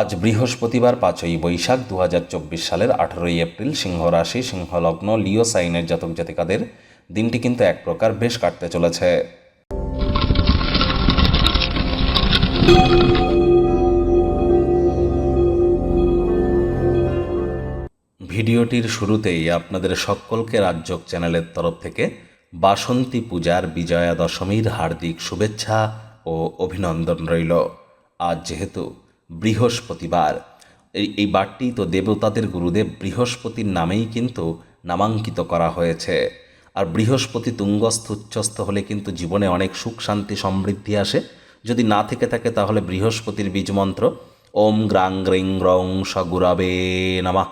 আজ বৃহস্পতিবার পাঁচই বৈশাখ দু হাজার চব্বিশ সালের আঠারোই এপ্রিল সিংহ রাশি সিংহ লগ্ন লিও সাইনের জাতক জাতিকাদের দিনটি কিন্তু এক প্রকার বেশ কাটতে চলেছে। ভিডিওটির শুরুতেই আপনাদের সকলকে রাজ্যক চ্যানেলের তরফ থেকে বাসন্তী পূজার বিজয়া দশমীর হার্দিক শুভেচ্ছা ও অভিনন্দন রইল। আজ যেহেতু বৃহস্পতিবার। এই এই বারটি তো দেবতাদের গুরুদেব বৃহস্পতির নামেই কিন্তু নামাঙ্কিত করা হয়েছে। আর বৃহস্পতি তুঙ্গস্থ উচ্চস্থ হলে কিন্তু জীবনে অনেক সুখ, শান্তি, সমৃদ্ধি আসে। যদি না থেকে থাকে তাহলে বৃহস্পতির বীজমন্ত্র, ওম গ্রাং গ্রিং রং সগুরাবে নামা।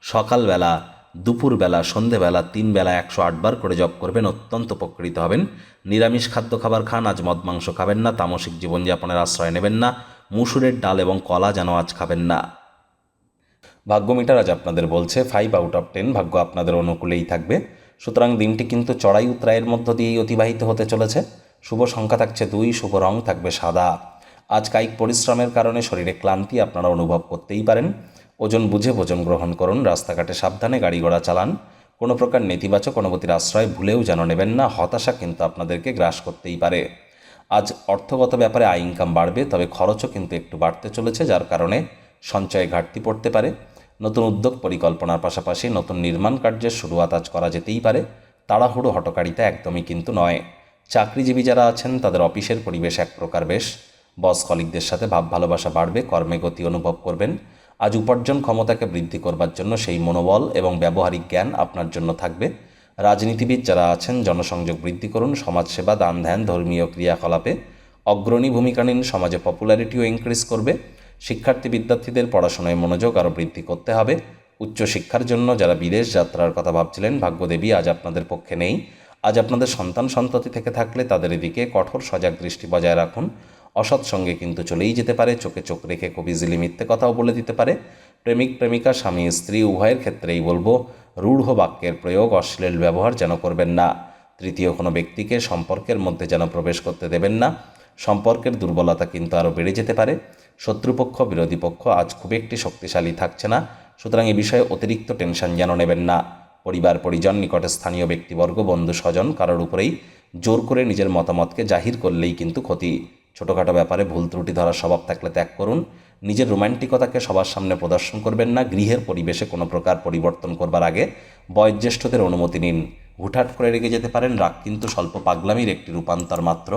সকালবেলা, দুপুরবেলা, সন্ধেবেলা তিন বেলা একশো আটবার করে জপ করবেন, অত্যন্ত উপকৃত হবেন। নিরামিষ খাদ্য খাবার খান, আজ মদ মাংস খাবেন না, তামসিক জীবনযাপনের আশ্রয় নেবেন না। মুসুরের ডাল এবং কলা যেন আজ খাবেন না। ভাগ্য মিটার আজ আপনাদের বলছে ফাইভ আউট অফ টেন ভাগ্য আপনাদের অনুকূলেই থাকবে। সুতরাং দিনটি কিন্তু চড়াই উত্তরায়ের মধ্য দিয়েই অতিবাহিত হতে চলেছে। শুভ সংখ্যা থাকছে দুই, শুভ রং থাকবে সাদা। আজ কায়িক পরিশ্রমের কারণে শরীরে ক্লান্তি আপনারা অনুভব করতেই পারেন। ওজন বুঝে ভোজন গ্রহণ করুন, রাস্তাঘাটে সাবধানে গাড়ি ঘোড়া চালান। কোনো প্রকার নেতিবাচক অনুভূতির আশ্রয় ভুলেও যেন নেবেন না, হতাশা কিন্তু আপনাদেরকে গ্রাস করতেই পারে। আজ অর্থগত ব্যাপারে আয় ইনকাম বাড়বে, তবে খরচও কিন্তু একটু বাড়তে চলেছে, যার কারণে সঞ্চয়ে ঘাটতি পড়তে পারে। নতুন উদ্যোগ পরিকল্পনার পাশাপাশি নতুন নির্মাণ কার্যের শুরুয়াত আজ করা যেতেই পারে। তাড়াহুড়ো হটকারিতা একদমই কিন্তু নয়। চাকরিজীবী যারা আছেন, তাদের অফিসের পরিবেশ এক প্রকার বেশ। বস কলিকদের সাথে ভাব ভালোবাসা বাড়বে, কর্মে গতি অনুভব করবেন। আজ উপার্জন ক্ষমতাকে বৃদ্ধি করবার জন্য সেই মনোবল এবং ব্যবহারিক জ্ঞান আপনার জন্য থাকবে। রাজনীতিবিদ যারা আছেন, জনসংযোগ বৃদ্ধি করুন, সমাজসেবা, দান ধ্যান, ধর্মীয় ক্রিয়াকলাপে অগ্রণী ভূমিকা নিন, সমাজে পপুলারিটিও ইনক্রিজ করবে। শিক্ষার্থী বিদ্যার্থীদের পড়াশোনায় মনোযোগ আরও বৃদ্ধি করতে হবে। উচ্চশিক্ষার জন্য যারা বিদেশ যাত্রার কথা ভাবছিলেন, ভাগ্যদেবী আজ আপনাদের পক্ষে নেই। আজ আপনাদের সন্তান সন্ততি থেকে থাকলে তাদের এদিকে কঠোর সজাগ দৃষ্টি বজায় রাখুন। অসৎ সঙ্গে কিন্তু চলেই যেতে পারে, চোখে চোখ রেখে খুব ইজিলি মিথ্যে কথাও বলে দিতে পারে। প্রেমিক, প্রেমিকা, স্বামী, স্ত্রী, উভয়ের ক্ষেত্রেই বলব রূঢ় বাক্যের প্রয়োগ অশ্লীল ব্যবহার যেন করবেন না। তৃতীয় কোনো ব্যক্তিকে সম্পর্কের মধ্যে যেন প্রবেশ করতে দেবেন না। সম্পর্কের দুর্বলতা কিন্তু আরও বেড়ে যেতে পারে। শত্রুপক্ষ, বিরোধী পক্ষ আজ খুব একটি শক্তিশালী থাকছে না। সুতরাং এ বিষয়ে অতিরিক্ত টেনশন যেন নেবেন না। পরিবার, পরিজন, নিকটে স্থানীয় ব্যক্তিবর্গ, বন্ধু, স্বজন কারোর উপরেই জোর করে নিজের মতামতকে জাহির করলেই কিন্তু ক্ষতি। ছোটোখাটো ব্যাপারে ভুল ত্রুটি ধরার স্বভাব থাকলে ত্যাগ করুন। নিজের রোম্যান্টিকতাকে সবার সামনে প্রদর্শন করবেন না, গৃহের পরিবেশে কোনো প্রকার পরিবর্তন করবার আগে বয়োজ্যেষ্ঠদের অনুমতি নিন। হুটহাট করে রেগে যেতে পারেন, রাগ কিন্তু স্বল্প পাগলামির একটি রূপান্তর মাত্র।